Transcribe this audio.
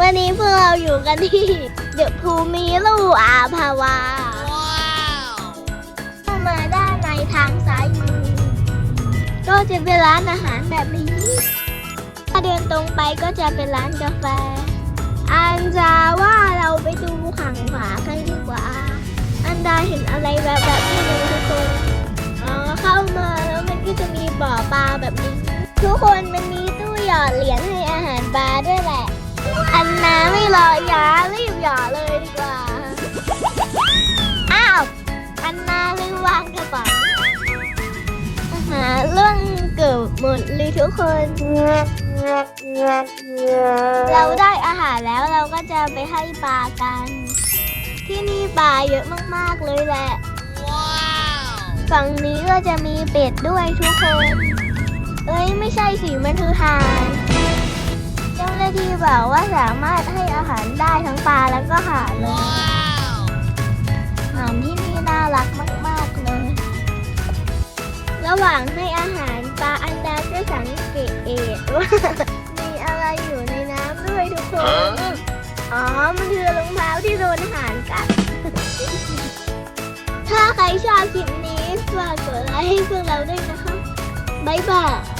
วันนี้พวกเราอยู่กันที่เดอะภูมิลูอาภาวาเข้ามาด้านในทางซ้ายมือ ก็จะเป็นร้านอาหารแบบนี้ ถ้าเดินตรงไปก็จะเป็นร้านกาแฟ อันจะว่าเราไปดูขังขวากันดีกว่า อันดาเห็นอะไรแบบแบบนี้เลยทุกคนอ๋อเข้ามาแล้วมันก็จะมีบ่อปลาแบบนี้ ทุกคนมันมีตู้หยอดเหรียญให้อาหารปลาด้วยแหละ อันนาไม่รอยารีบหยอดเลยดีกว่า อ้าว อันนาลืมวางกระเป๋าอาหารเรื่องเกือบหมดเลยทุกคน เราได้อาหารแล้วเราก็จะไปให้ปลากัน ที่นี่ปลาเยอะมากๆเลยแหละฝั่งนี้ก็จะมีเป็ดด้วยทุกคน เอ้ยไม่ใช่สิมันคือห่าน จ้าหน้าที่บอกว่าสามารถให้อาหารได้ทั้งปลาแล้วก็ห่านเลยห่านที่นี่น่ารักมาก ๆ เลย ระหว่างให้อาหารปลาอันดาก็สังเกตว่ามีอะไรอยู่ในน้ำด้วยทุกคน อ๋อ มันคือรองเท้าที่โดนห่านกัด ถ้าใครชอบคลิปนี้ฝากกดไลค์ให้พวกเราด้วยนะคะบ๊ายบาย